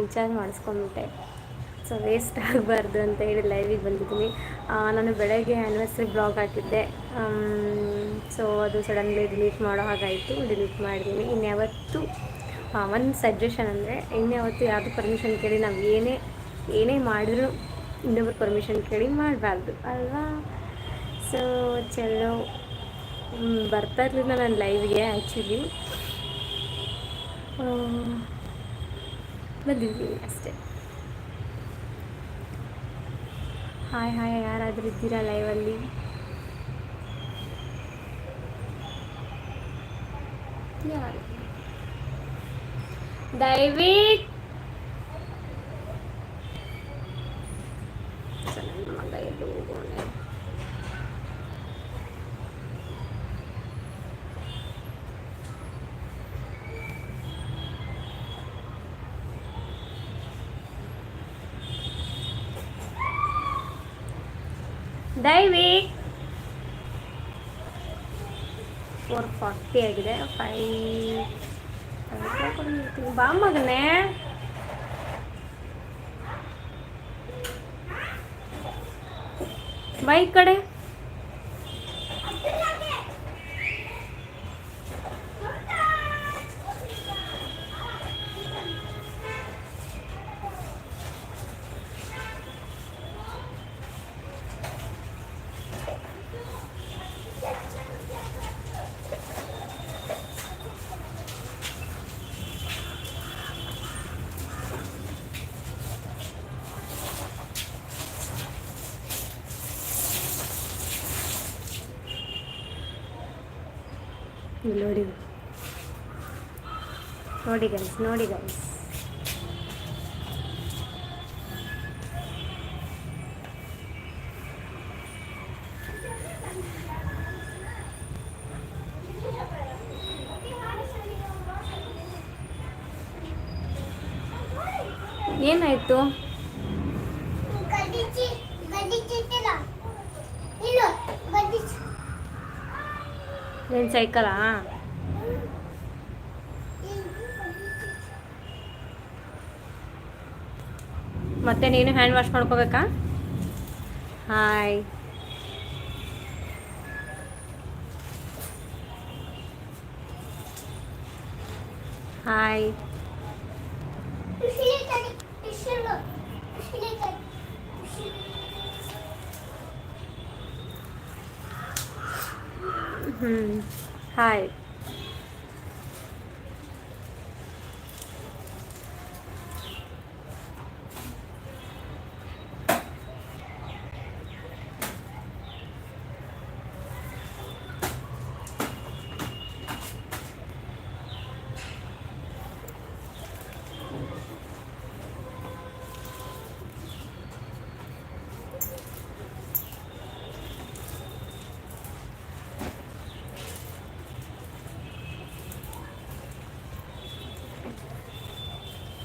Recharge ಮಾಡಿಸ್ಕೊಂಡ್ಬಿಟ್ಟೆ. So waste ಆಗಬಾರ್ದು ಅಂತ ಹೇಳಿ ಲೈವಿಗೆ ಬಂದಿದ್ದೀನಿ. ನಾನು ಬೆಳಗ್ಗೆ ಆ್ಯನಿವರ್ಸರಿ ಬ್ಲಾಗ್ ಹಾಕಿದ್ದೆ. ಸೊ ಅದು ಸಡನ್ಲಿ ಡಿಲೀಟ್ ಮಾಡೋ ಹಾಗಾಯಿತು ಡಿಲೀಟ್ ಮಾಡಿದ್ದೀನಿ ಇನ್ಯಾವತ್ತು ಒಂದು ಸಜೆಷನ್ ಅಂದರೆ ಇನ್ಯಾವತ್ತು ಯಾವುದು ಪರ್ಮಿಷನ್ ಕೇಳಿ ನಾವು ಏನೇ ಏನೇ ಮಾಡಿದ್ರು ಇನ್ನೊಬ್ರು ಪರ್ಮಿಷನ್ ಕೇಳಿ ಮಾಡಬಾರ್ದು. ಅಲ್ವಾ? ಸೊ ಚಲೋ. ಬರ್ತಾ ಇರಲಿಲ್ಲ ನನ್ನ ಲೈವ್ಗೆ ಆ್ಯಕ್ಚುಲಿ ಬಂದಿದ್ದೀನಿ ಅಷ್ಟೇ ಹಾಯ್ ಹಾಯ್ ಯಾರಾದರೂ ಇದ್ದೀರಾ ಲೈವಲ್ಲಿ ಯಾರು ದಯವಿಟ್ಟು ನನ್ನ ಮಗ ಎಲ್ಲೋ ಹೋಗೋಣ ದಯವಿಟ್ಟು ಫೋರ್ ಫಾರ್ಟಿ ಆಗಿದೆ. ಫೈವ್ ಬಾ ಮಗನೇ ಬೈ ಕಡೆ. ನೋಡಿ. ನೋಡಿ ಗೈಸ್ ನೋಡಿ ಗೈಸ್ ಸೈಕಲಾ ಮತ್ತೆ ನೀನು ಹ್ಯಾಂಡ್ ವಾಶ್ ಮಾಡ್ಕೋಬೇಕಾ? ಹಾಯ್ ಹಾಯ್ ಹ್ಞೂ ಹಾಯ್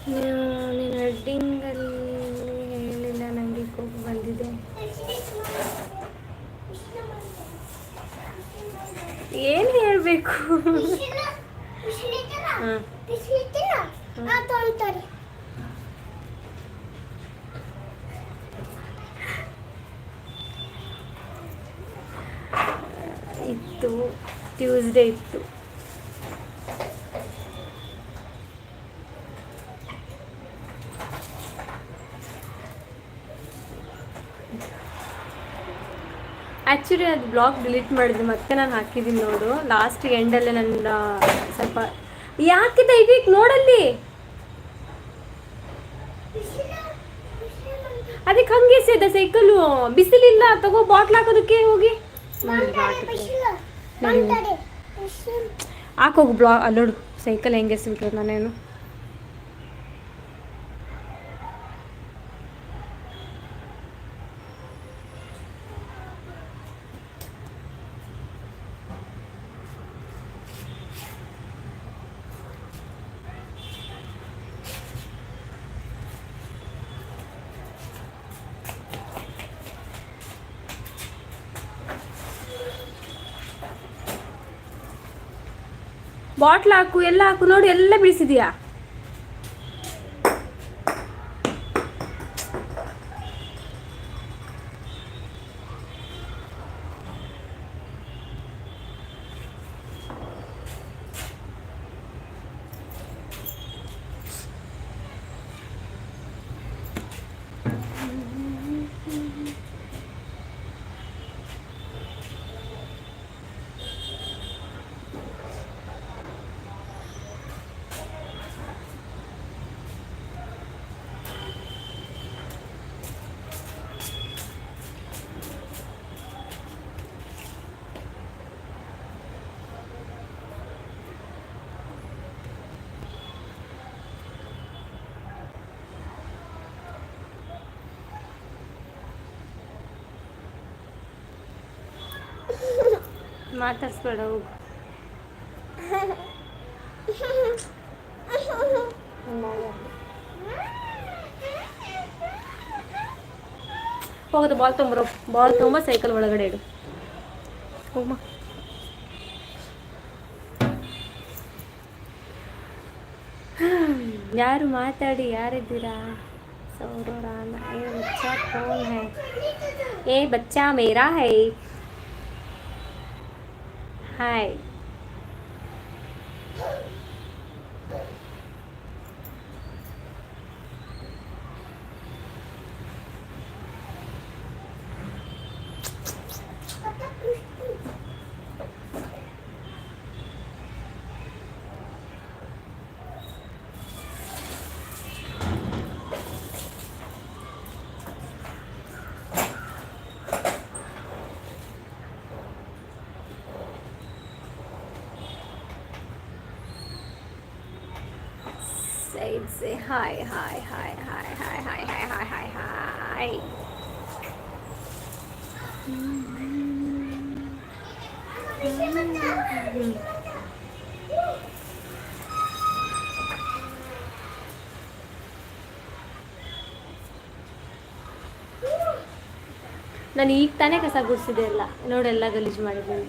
ನೀನು ವೆಡ್ಡಿಂಗಲ್ಲಿ ಹೇಳಿಲ್ಲ ನನಗೆ ಕೋಪ ಬಂದಿದೆ ಏನು ಹೇಳಬೇಕು ಉಸಿಲು ಉಸಿಲಿ ತಡ ಹಾಂ ಉಸಿಲಿ ತಡ ಆ ತೊಂತಾರೆ ಇತ್ತು ಟ್ಯೂಸ್ಡೇ ಇತ್ತು. ಆ್ಯಕ್ಚುಲಿ ಅದು ಬ್ಲಾಗ್ ಡಿಲೀಟ್ ಮಾಡಿದೆ ಮತ್ತೆ ನಾನು ಹಾಕಿದ್ದೀನಿ ನೋಡು. ಲಾಸ್ಟ್ ಎಂಡಲ್ಲೇ ನನ್ನ, ಸ್ವಲ್ಪ, ಯಾಕಿದೆ ಈಗ ನೋಡಲ್ಲಿ. ಅದಕ್ಕೆ ಹಂಗೆ ಸೇದ ಸೈಕಲ್ಲು ಬಿಸಿಲಿಲ್ಲ, ತಗೋ ಬಾಟ್ಲ್ ಹಾಕೋದಕ್ಕೆ ಹೋಗಿ. ಹಾಕೋಗು ಬ್ಲಾ ಅಲ್ಲೋಡು. ಸೈಕಲ್ ಹೆಂಗೆ ಎಸ್ಬಿಟ್ರು ನಾನೇನು? ಬಾಟ್ಲ್ ಹಾಕು ಎಲ್ಲ ಹಾಕು ನೋಡಿ ಎಲ್ಲ ಬಿಡಿಸಿದ್ಯಾ? ಮಾತಾಡ್ಸ್ಬೇಡ ಹೋಗು ಹೋಗೋದು ಬಾಲ್ ತೊಂಬರೋ ಬಾಲ್ ತೊಗೊಂಬ ಸೈಕಲ್ ಒಳಗಡೆ ಇಡು ಹೋಗಮ್ಮ ಯಾರು ಮಾತಾಡಿ ಯಾರಿದ್ದೀರಾ ಸೌರೋರಾನ ಏ ಬಚ್ಚಾ ಕೌನ್ ಹೈ ए बच्चा मेरा है hi Say say hi hi hi hi hi hi hi hi hi hi. ನಾನು ಈಗ ತಾನೇ ಕಸ ಗುಡಿಸಿದೆ ಎಲ್ಲ ನೋಡೆಲ್ಲ ಗಲೀಜು ಮಾಡಿದ್ದೀನಿ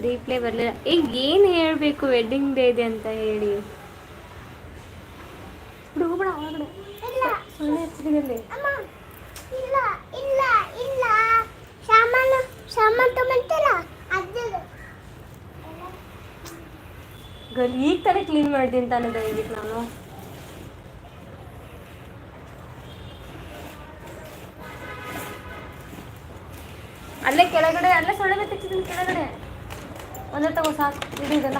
ರೀಪ್ಲೇ ಬರಲಿಲ್ಲ ಈಗ ಏನು ಹೇಳಬೇಕು ವೆಡ್ಡಿಂಗ್ ಡೇ ಇದೆ ಅಂತ ಹೇಳಿ ಬಿಡು ಹೋಗ್ಬೇಡ ಒಳಗಡೆ. ಇಲ್ಲ. ಸೊಳ್ಳೆ ಹಚ್ಚಿದಲ್ಲಿ ಇಲ್ಲ ಇಲ್ಲ ಇಲ್ಲ. ಸಾಮಾನು ಸಾಮಾನು ತಗೊಂತಿಲ್ಲ ಅಜ್ಜದು ಗಲ್ ಈಗ ತಾನೇ ಕ್ಲೀನ್ ಮಾಡಿದ್ದೀನಿ ತಾನೇ ದಯವಿಟ್ಟು ನಾನು. ಅಲ್ಲೇ ಕೆಳಗಡೆ ಅಲ್ಲೇ ಸೊಳ್ಳೆ ತೆಗ್ಸಿದ್ದೀನಿ ಕೆಳಗಡೆ. ಒಂದೇ ತಗೋ ಸಾಕು ಇದು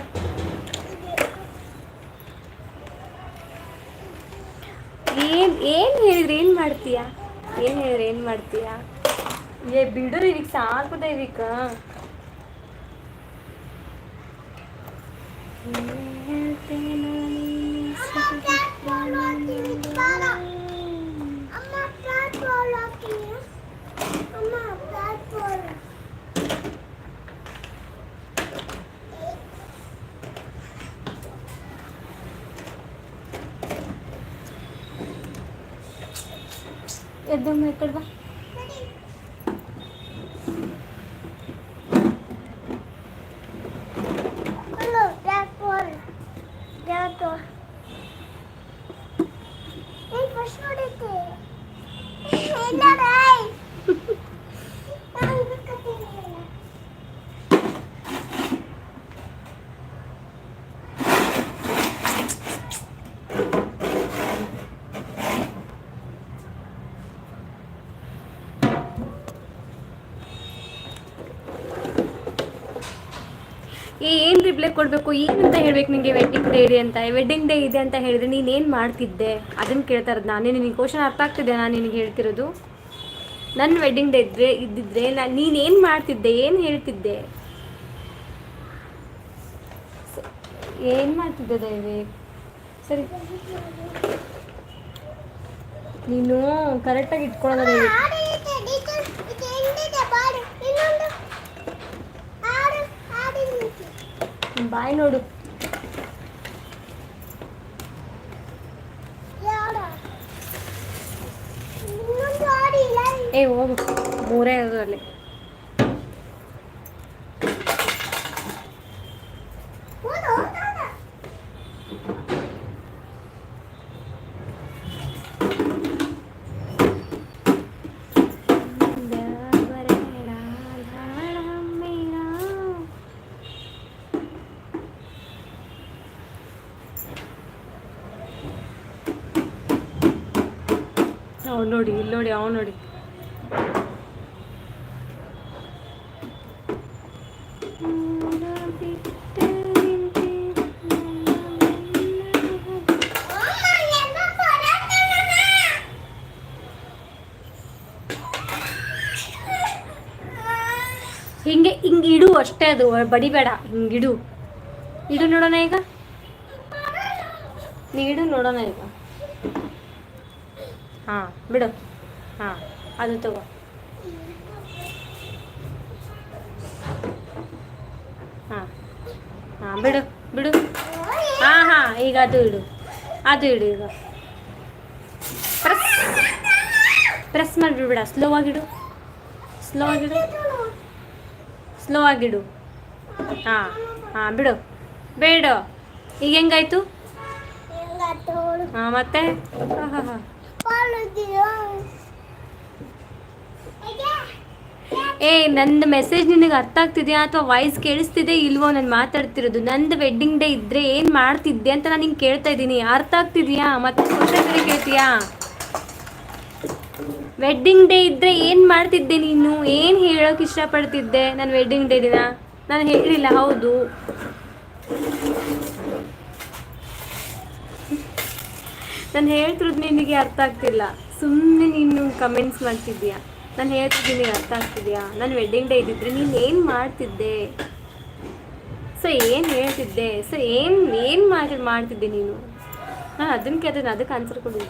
ಏನ್ ಏನ್ ಹೇಳಿದ್ರಿ ಏನು ಮಾಡ್ತೀಯಾ? ಏನು ಹೇಳಿದ್ರಿ ಏನು ಮಾಡ್ತೀಯಾ? ಏ ಬಿಡು ಇದಕ್ಕೆ ಸಾಕು ದೈವಿಕ ఎద్దాం ఇక్కడ ರಿಪ್ಲೈ ಕೊಡಬೇಕು, ಏನಂತ ಹೇಳ್ಬೇಕು ನಿಮಗೆ ವೆಡ್ಡಿಂಗ್ ಡೇ ಇದೆ ಅಂತ? ವೆಡ್ಡಿಂಗ್ ಡೇ ಇದೆ ಅಂತ ಹೇಳಿದ್ರೆ ನೀನು ಏನು ಮಾಡ್ತಿದ್ದೆ? ಅದನ್ನು ಕೇಳ್ತಾ ಇರೋದು ನಾನೇ ನಿನಗೆ ಕ್ವಶನ್ ಅರ್ಥ ಆಗ್ತಿದೆ ನಾನು ನಿನಗೆ ಹೇಳ್ತಿರೋದು? ನನ್ನ ವೆಡ್ಡಿಂಗ್ ಡೇ ಇದ್ರೆ, ಇದ್ದಿದ್ರೆ ನಾನು ನೀನು ಏನು ಮಾಡ್ತಿದ್ದೆ? ಏನು ಹೇಳ್ತಿದ್ದೆ? ಏನು ಮಾಡ್ತಿದ್ದೆ ದೇವಿ? ಸರಿ. ನೀನು ಕರೆಕ್ಟಾಗಿ ಇಟ್ಕೊಳ್ಳೋದ ಬಾಯ್ ನೋಡು ಯಾಡ ಇನ್ನೊಂದು ಆಡಿಲ್ಲ ಏ ಹೋಗು ಮೂರೇ ಇರೋದು ಅಲ್ಲಿ ಹೋದ ಹೋದ ಅವ್ನು ನೋಡಿ ಇಲ್ಲಿ ನೋಡಿ ಅವ್ನು ನೋಡಿ ಅಮ್ಮ ನೆಮ್ಮ ಪರಾತನ ಹಿಂಗೆ ಹಿಂಗೆ ಇಡು ಅಷ್ಟೇ ಅದು ಬಡಿಬೇಡ ಹಿಂಗಿಡು ಇಡು ನೋಡೋಣ ಈಗ ನೀ ಇಡು ನೋಡೋಣ ಈಗ ಹಾಂ ಬಿಡು. ಹಾಂ ಅದು ತಗೋ. ಹಾಂ ಹಾಂ ಬಿಡು ಬಿಡು. ಹಾಂ ಹಾಂ ಈಗ ಅದು ಇಡು. ಅದು ಇಡು ಈಗ. ಪ್ರೆಸ್ ಪ್ರೆಸ್ ಮಾಡಿಬಿಡ ಸ್ಲೋ ಆಗಿಡು. ಸ್ಲೋ ಆಗಿಡು. ಸ್ಲೋ ಆಗಿಡು. ಹಾಂ ಹಾಂ ಬಿಡು. ಬೇಡ. ಈಗ ಹೆಂಗಾಯ್ತು? ಹಾಂ ಮತ್ತೆ? ಹಾಂ ಹಾಂ ಹಾಂ. ಏ, ನಂದು ಮೆಸೇಜ್ ನಿನಗೆ ಅರ್ಥ ಆಗ್ತಿದೆಯಾ ಅಥವಾ ವಾಯ್ಸ್ ಕೇಳಿಸ್ತಿದೆ ಇಲ್ವೋ ನಾನು ಮಾತಾಡ್ತಿರೋದು? ನಂದು ವೆಡ್ಡಿಂಗ್ ಡೇ ಇದ್ರೆ ಏನು ಮಾಡ್ತಿದ್ದೆ ಅಂತ ನಾನು ನಿಂಗೆ ಕೇಳ್ತಾ ಇದ್ದೀನಿ. ಅರ್ಥ ಆಗ್ತಿದೆಯಾ? ಮತ್ತೆ ಕ್ವಶನ್ ಕೇಳ್ತೀಯಾ? ವೆಡ್ಡಿಂಗ್ ಡೇ ಇದ್ರೆ ಏನು ಮಾಡ್ತಿದ್ದೆ ನೀನು? ಏನು ಹೇಳೋಕೆ ಇಷ್ಟಪಡ್ತಿದ್ದೆ ನನ್ನ ವೆಡ್ಡಿಂಗ್ ಡೇ ದಿನ? ನಾನು ಹೇಳಿಲ್ಲ, ಹೌದು. ನಾನು ಹೇಳ್ತಿರೋದು ನಿನಗೆ ಅರ್ಥ ಆಗ್ತಿಲ್ಲ. ಸುಮ್ಮನೆ ನೀನು ಕಮೆಂಟ್ಸ್ ಮಾಡ್ತಿದ್ದೀಯಾ. ನಾನು ಹೇಳ್ತಿದ್ದೀನಿ ಅರ್ಥ ಆಗ್ತಿದ್ಯಾ? ನನ್ನ ವೆಡ್ಡಿಂಗ್ ಡೇ ಇದ್ದಿದ್ರೆ ನೀನು ಏನು ಮಾಡ್ತಿದ್ದೆ? ಸೊ ಏನು ಹೇಳ್ತಿದ್ದೆ? ಸೊ ಏನು ಏನು ಮಾಡಿ, ಮಾಡ್ತಿದ್ದೆ ನೀನು? ನಾನು ಅದನ್ನು ಕೇಳ್ತೀನಿ ಅದಕ್ಕೆ ಆನ್ಸರ್ ಕೊಡು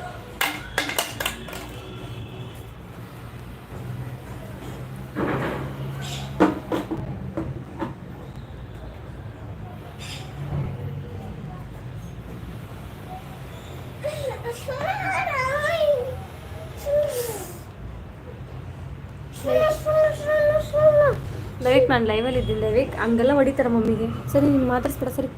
ದಯವಿಟ್ಟು ನಾನು ಲೈವಲ್ಲಿ ಇದ್ದೀನಿ ದಯವಿಟ್ಟು ಹಂಗೆಲ್ಲ ಹೊಡಿತಾರೆ ಮಮ್ಮಿಗೆ. ಸರಿ, ನೀನು ಮಾತಾಡ್ಸ್ಬೇಡ, ಸರಿ.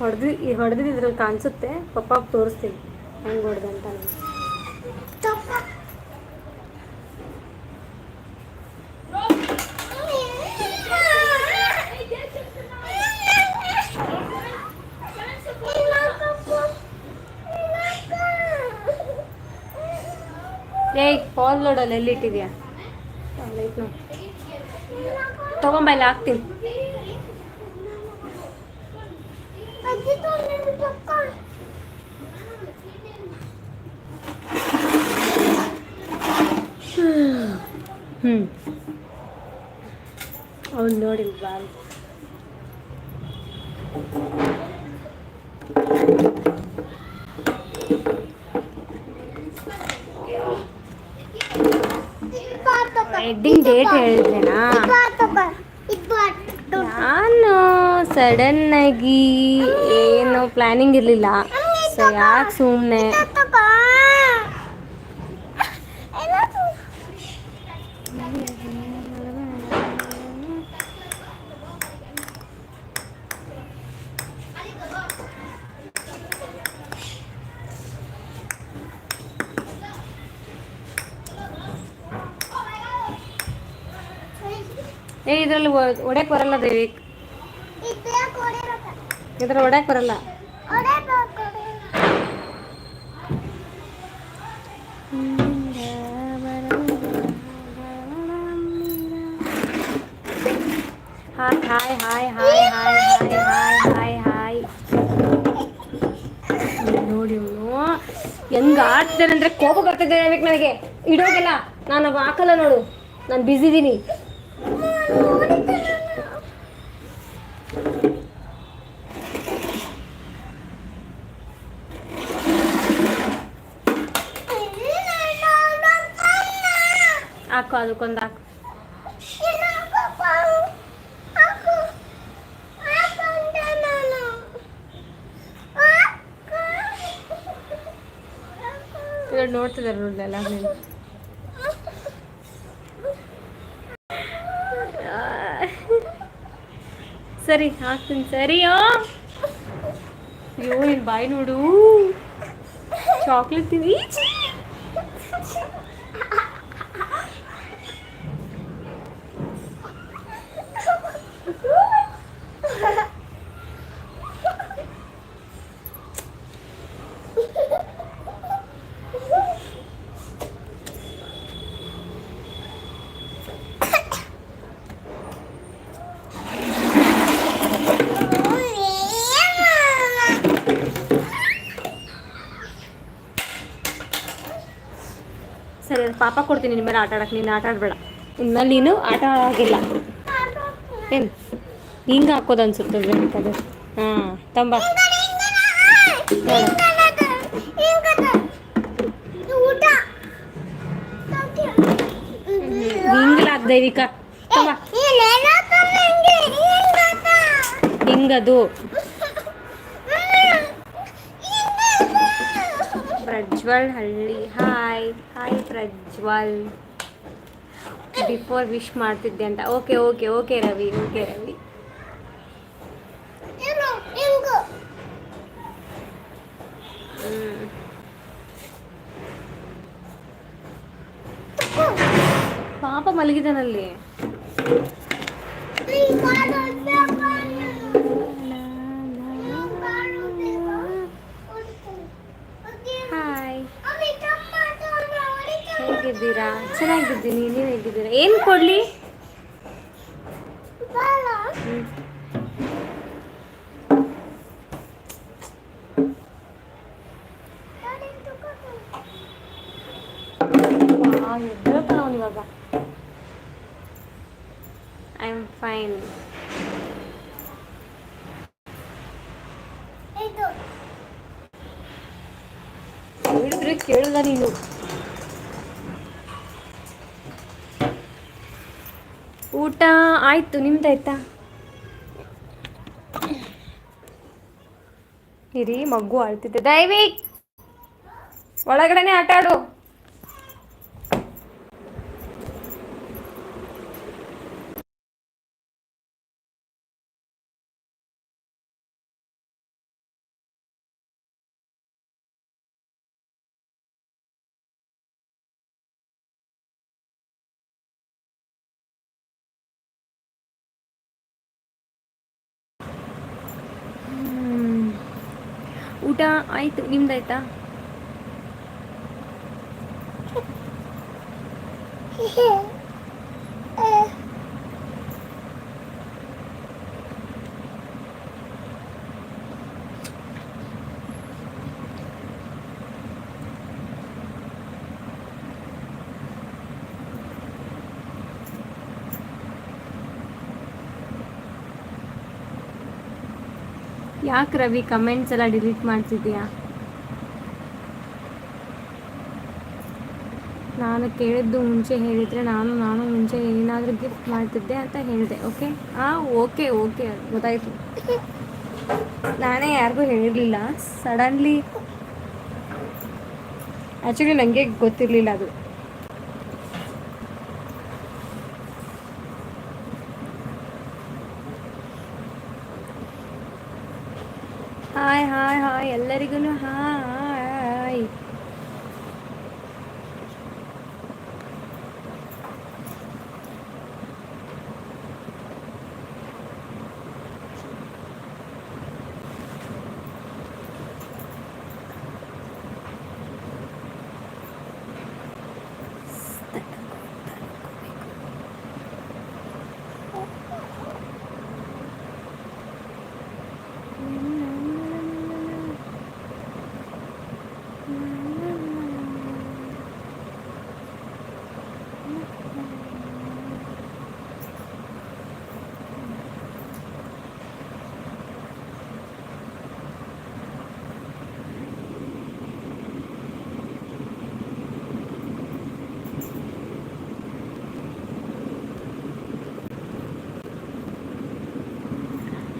ಹೊಡೆದು ಹೊಡೆದಿದ್ರಲ್ಲಿ ಕಾಣಿಸುತ್ತೆ ಪಪ್ಪ ತೋರಿಸ್ತೀನಿ. ಹೆಂಗೆ ಹೊಡೆದೆ ಅಂತ ನಾನು ಏಯ್ ಲೋಡಲ್ಲಿ ಎಲ್ಲಿ ಇಟ್ಟಿದ್ಯಾ? ತಗೊಂಬ ಇಲ್ಲಿ ಹಾಕ್ತೀನಿ. ಹ್ಞೂ ಅವ್ನು ನೋಡಿ ಬಾಲ್ ವೆಡ್ಡಿಂಗ್ ಡೇಟ್ ಹೇಳಿದ್ರೇನಾ ನಾನು ಸಡನ್ ಆಗಿ ಏನು ಪ್ಲಾನಿಂಗ್ ಇರಲಿಲ್ಲ. ಸೊ ಯಾಕೆ ಸುಮ್ಮನೆ ಏ ಇದರಲ್ಲಿ ಒಡೆಯಕ್ಕೆ ಬರಲ್ಲ ದೇವಿ. ಇದ್ರಲ್ಲಿ ಒಡ್ಯಾಕ್ ಬರಲ್ಲ. Hi hi hi hi hi hi hi hi. Hi ನೋಡಿ ಹೆಂಗ್ ಆಡ್ತಿದ್ದಾನೆ ಅಂದ್ರೆ ಕೋಪ ಬರ್ತಿದ್ದೆ ದೇವಿಕ್ ನನಗೆ. ಇಡೋಗಿಲ್ಲ, ನಾನು ಹಾಕಲ್ಲ ನೋಡು. ನಾನು ಬ್ಯುಸಿ ಇದ್ದೀನಿ ಹಾಕು ಅದಕ್ಕೊಂದು ಹಾಕು ಇವಾಗ ನೋಡ್ತಿದ್ದಾರೆ ನೋಡಿ ಎಲ್ಲ ನೀನು ಸರಿ ಹಾಕ್ತೀನಿ ಸರಿಯೋ ಅಯ್ಯೋ ನಿನ್ ಬಾಯಿ ನೋಡು ಚಾಕ್ಲೇಟ್ ತಿನ್ನಿ ಪಾಪ ಕೊಡ್ತೀನಿ ನಿಮ್ಮ ಮೇಲೆ ಆಟ ಆಡಕ್ಕೆ ನೀನು ಆಟ ಆಡಬೇಡ. ಇನ್ಮೇಲೆ ನೀನು ಆಟ ಆಗಿಲ್ಲ. ಏನು? ಹಿಂಗೆ ಹಾಕೋದು ಅನ್ಸುತ್ತೆ ಅದು ಹಾಂ ತಂಬ ಹಿಂಗಿಲ್ಲ ದೈವಿಕ ಹಿಂಗದು. ಪ್ರಜ್ವಲ್ ಹಳ್ಳಿ. Hi hi Prajwal. Before wish ಮಾಡ್ತಿದ್ದೆ ಅಂತ. Okay okay okay Ravi okay Ravi. ಪಾಪ ಮಲಗಿದಾನಲ್ಲಿ ಈ ಕಾಲು ಬೇಕಾ? ಈ ಕಾಲು ಬೇಕಾ? ಕೊಡ್ತೀನಿ. ಓಕೆ. ಹಾಯ್ ಅಮ್ಮಿ ಟೊಮಾಟೊ ಅಂದ್ರೆ ಹೊಡಿತಾರೆ. ಹೇಗಿದ್ದೀರಾ ಚೆನ್ನಾಗಿದ್ದೀನಿ ನೀವು ಹೇಗಿದ್ದೀರಾ? ಏನು ಕೊಡಲಿ? ಇವಾಗ. I am fine. ಹೇಳಿದ್ರೆ ಕೇಳಲ್ಲ ನೀನು. ಊಟ ಆಯ್ತು ನಿಮ್ದಾಯ್ತಾ ಇರಿ ಮಗು ಆಳ್ತಿದ್ದೆ ದಯವಿ ಒಳಗಡೆನೆ ಆಟ ಆಡು ಊಟ ಆಯ್ತು ನಿಮ್ದಾಯ್ತಾ? ಯಾಕೆ ರವಿ ಕಮೆಂಟ್ಸ್ ಎಲ್ಲ ಡಿಲೀಟ್ ಮಾಡ್ತಿದ್ದೀಯಾ? ನಾನು ಕೇಳಿದ್ದು ಮುಂಚೆ ಹೇಳಿದರೆ ನಾನು ನಾನು ಮುಂಚೆ ಏನಾದರೂ ಗಿಫ್ಟ್ ಮಾಡ್ತಿದ್ದೆ ಅಂತ ಹೇಳಿದೆ ಓಕೆ ಹಾಂ ಓಕೆ ಓಕೆ ಗೊತ್ತಾಯಿತು. ನಾನೇ ಯಾರಿಗೂ ಹೇಳಿರಲಿಲ್ಲ. ಸಡನ್ಲಿ ಆ್ಯಕ್ಚುಲಿ ನನಗೆ ಗೊತ್ತಿರಲಿಲ್ಲ ಅದು. ಹಾಯ್ ಹಾಯ್ ಹಾಯ್ ಎಲ್ಲರಿಗೂ ಹಾಯ್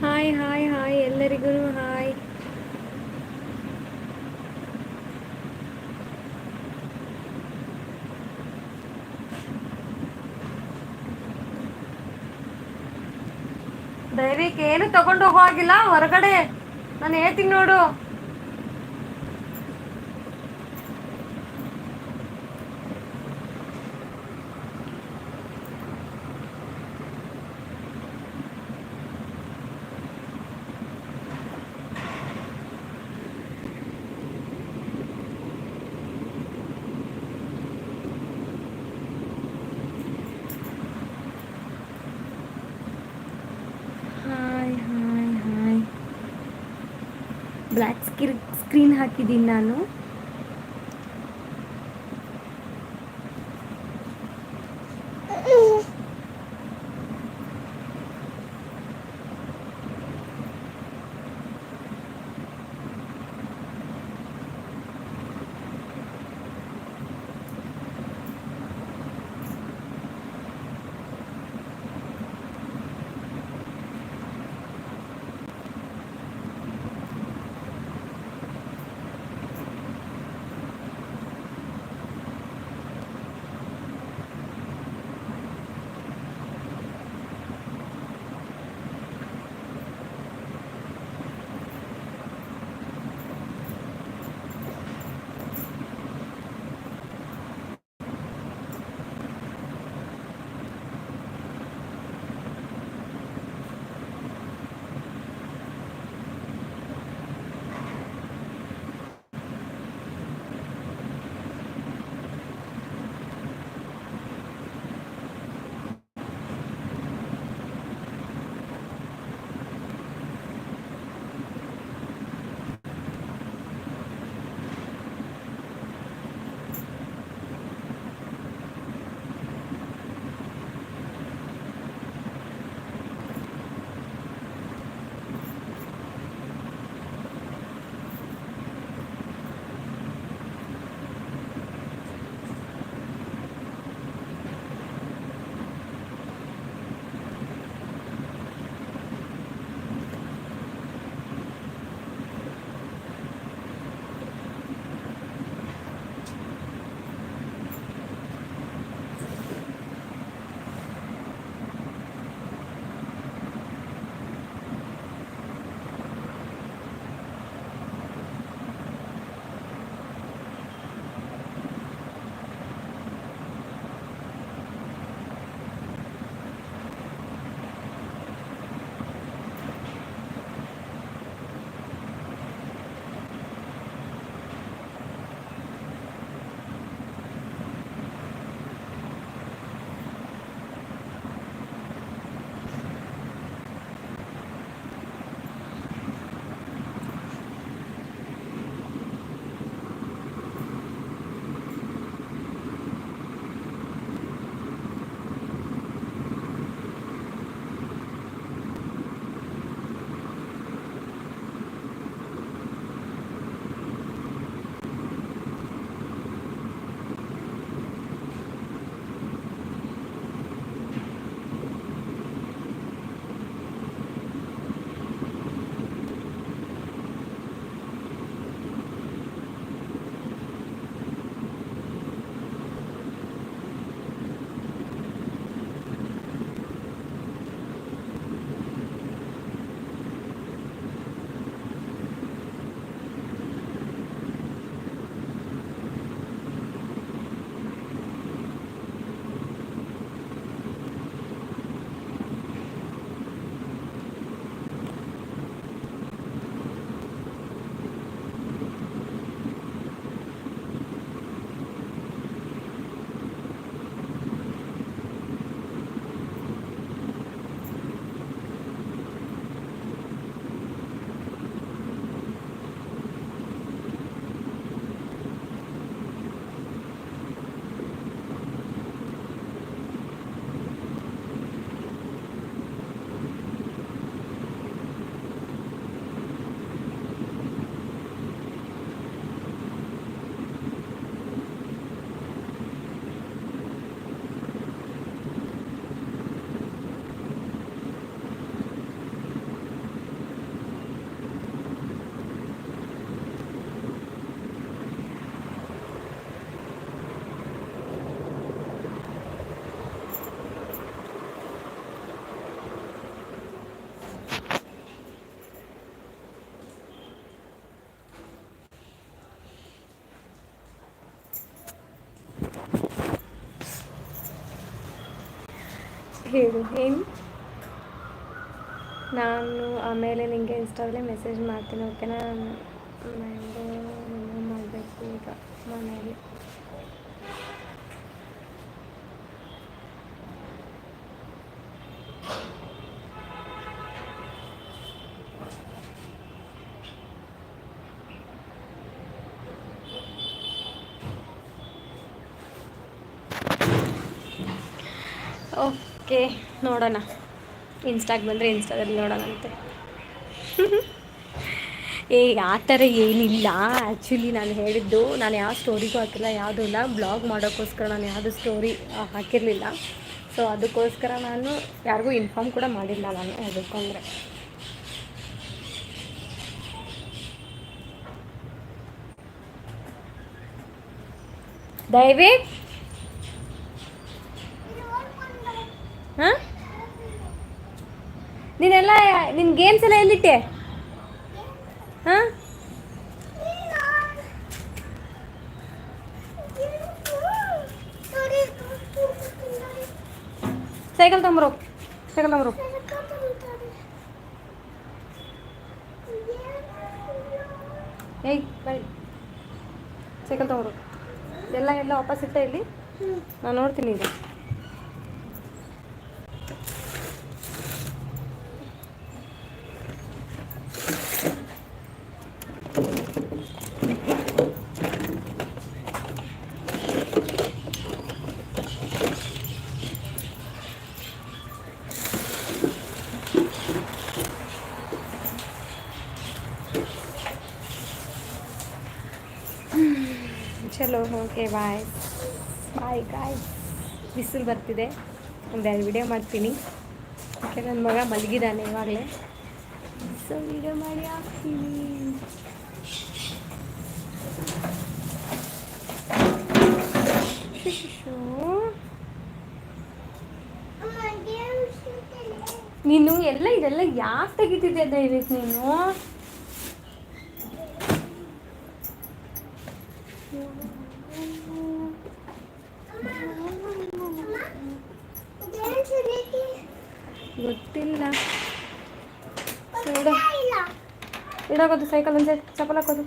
ಹಾಯ್ ಹಾಯ್ ಹಾಯ್ ಎಲ್ಲರಿಗೂ ಹಾಯ್. ದಯವಿಟ್ಟು ಏನು ತಗೊಂಡು ಹೋಗಿಲ್ಲ ಹೊರಗಡೆ. ನಾನು ಹೇಳ್ತೀನಿ ನೋಡು. తిన్నాను. ಹಾಕಿದ್ದೀನಿ ನಾನು ಹೇಳು. ಏನು ನಾನು ಆಮೇಲೆ ನಿಮಗೆ ಇನ್ಸ್ಟಾದಲ್ಲಿ ಮೆಸೇಜ್ ಮಾಡ್ತೀನಿ ಓಕೆನಾ ಮ್ಯಾಂಗೋ ರಿಮೂವ್ ಮಾಡಬೇಕು ಈಗ ಮನೇಲಿ ಓಕೆ ನೋಡೋಣ. ಇನ್ಸ್ಟಾಗೆ ಬಂದರೆ ಇನ್ಸ್ಟಾದಲ್ಲಿ ನೋಡೋಣಂತೆ ಏ, ಆ ಥರ ಏನಿಲ್ಲ. ಆ್ಯಕ್ಚುಲಿ ನಾನು ಹೇಳಿದ್ದು, ನಾನು ಯಾವ ಸ್ಟೋರಿಗೂ ಹಾಕಿಲ್ಲ, ಯಾವುದೂ ಇಲ್ಲ. ಬ್ಲಾಗ್ ಮಾಡೋಕ್ಕೋಸ್ಕರ ನಾನು ಯಾವುದು ಸ್ಟೋರಿ ಹಾಕಿರಲಿಲ್ಲ. ಸೊ ಅದಕ್ಕೋಸ್ಕರ ನಾನು ಯಾರಿಗೂ ಇನ್ಫಾರ್ಮ್ ಕೂಡ ಮಾಡಿಲ್ಲ ನಾನು ಅದಕ್ಕಂದರೆ ದಯವಿಟ್ಟು ಹಾಂ? ನೀನೆಲ್ಲ ನಿನ್ನ ಗೇಮ್ಸ್ ಎಲ್ಲ ಎಲ್ಲಿಟ್ಟೆ? ಹಾಂ? ಸೈಕಲ್ ತಗೊಂಬರು ಸೈಕಲ್ ತಂಬರು ಏಯ್ ಬೈ ಸೈಕಲ್ ತೊಗೊಂಬರು. ಎಲ್ಲ ಎಲ್ಲ ವಾಪಸ್ ಇಟ್ಟ ಇಲ್ಲಿ? ನಾನು ನೋಡ್ತೀನಿ ಈಗ ಚಲೋ ಓಕೆ ಬಾಯ್ ಬಾಯ್ ಗಾಯ್ ಬಿಸಿಲು ಬರ್ತಿದೆ. ಒಂದೆರಡು ವಿಡಿಯೋ ಮಾಡ್ತೀನಿ. ಓಕೆ ನನ್ನ ಮಗ ಮಲಗಿದ್ದಾನೆ ಇವಾಗಲೇ. ಸೊ ವಿಡಿಯೋ ಮಾಡಿ ಹಾಕ್ತೀನಿ. ನೀನು ಎಲ್ಲ ಇದೆಲ್ಲ ಯಾಕೆ ತೆಗಿತಿದ್ದೆ ದಯವಿಟ್ಟು ನೀನು ಗೊತ್ತಿಲ್ಲ ಇಡ ಇಡಾಕೋದು ಸೈಕಲ್ ಒಂದು ಚಪ್ಪಲ್ ಹಾಕೋದು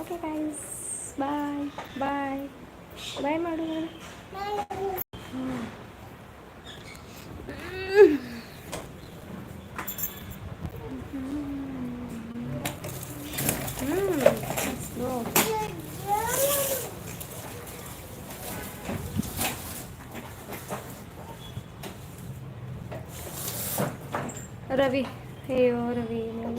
ಓಕೆ ಗೈಸ್ ಬಾಯ್ ಬಾಯ್ ಬಾಯ್ ಮಾಡು ಹ್ಞೂ ರವಿ ಅಯ್ಯೋ ರವಿ ನೀನು-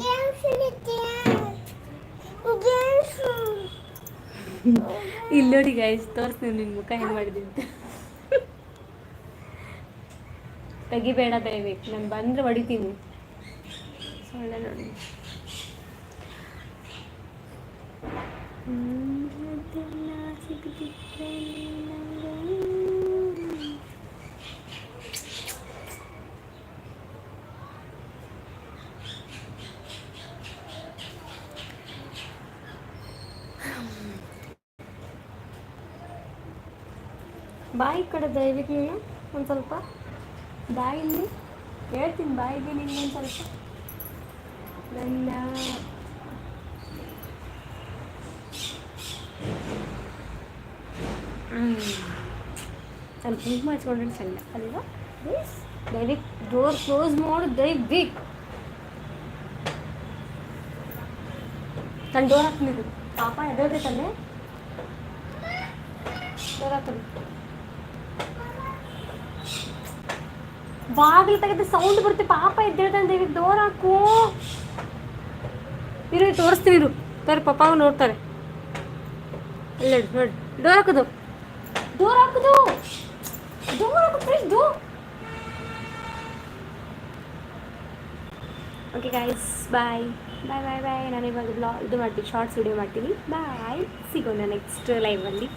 ಇಲ್ಲಿ ನೋಡಿ ಗೈಸ್ ತೋರಿಸ್ತೀನಿ ನಿನ್ನ ಮುಖ ಹೆಂಗೆ ಮಾಡಿದಂತ ತೆಗಿಬೇಡ ದಯವಿಟ್ಟು ನಾನು ಬಂದ್ರೆ ಹೊಡಿತೀನಿ. ಸೊಳ್ಳೆ ನೋಡಿ ದಯವಿಟ್ಟು ನೀನು ಒಂದು ಸ್ವಲ್ಪ ಬಾಯಲ್ಲಿ ಹೇಳ್ತೀನಿ ಬಾಯಿಗೆ ನಿಂಗೆ ಒಂದು ಸ್ವಲ್ಪ. ನನ್ನ ಸ್ವಲ್ಪ ಕುಂಕುಮ ಹಚ್ಕೊಂಡ್ರೆ ಚಂದ ಅಲ್ವಾ? ಪ್ಲೀಸ್ ದಯವಿಟ್ಟು ಡೋರ್ ಕ್ಲೋಸ್ ಮಾಡು ದಯವಿಟ್ಟು ನಾನು ಡೋರ್ ಹಾಕ್ತೀನಿ. ಪಾಪ ಎದೋದೈತಲ್ಲೇ ಡೋರ್ ಹಾಕ್ತೀನಿ. ಬಾಗಿಲು ತೆಗೆದು ಸೌಂಡ್ ಬರುತ್ತೆ. ಪಾಪ ಎದ್ದೇಳ್ತಾನೆ ದಯವಿಟ್ಟು ಡೋರ್ ಹಾಕು. ಇರು ತೋರಿಸ್ತೀನಿ, ಇರು. ತೋರಿ, ಪಾಪ ನೋಡ್ತಾರೆ. ಅಲ್ಲ ನೋಡಿ. ಡೋರ್ ಹಾಕೋದು. ಡೋರ್ ಹಾಕೋದು. ಡೋರ್ ಹಾಕು ಡೋ okay guys bye bye bye bye ನಾನು ಇವಾಗ ಬ್ಲಾ ಇದು ಮಾಡ್ತೀನಿ ಶಾರ್ಟ್ಸ್ ವಿಡಿಯೋ ಮಾಡ್ತೀನಿ. ಬಾಯ್ ಸಿಗೋಣ ನೆಕ್ಸ್ಟ್ ಲೈವಲ್ಲಿ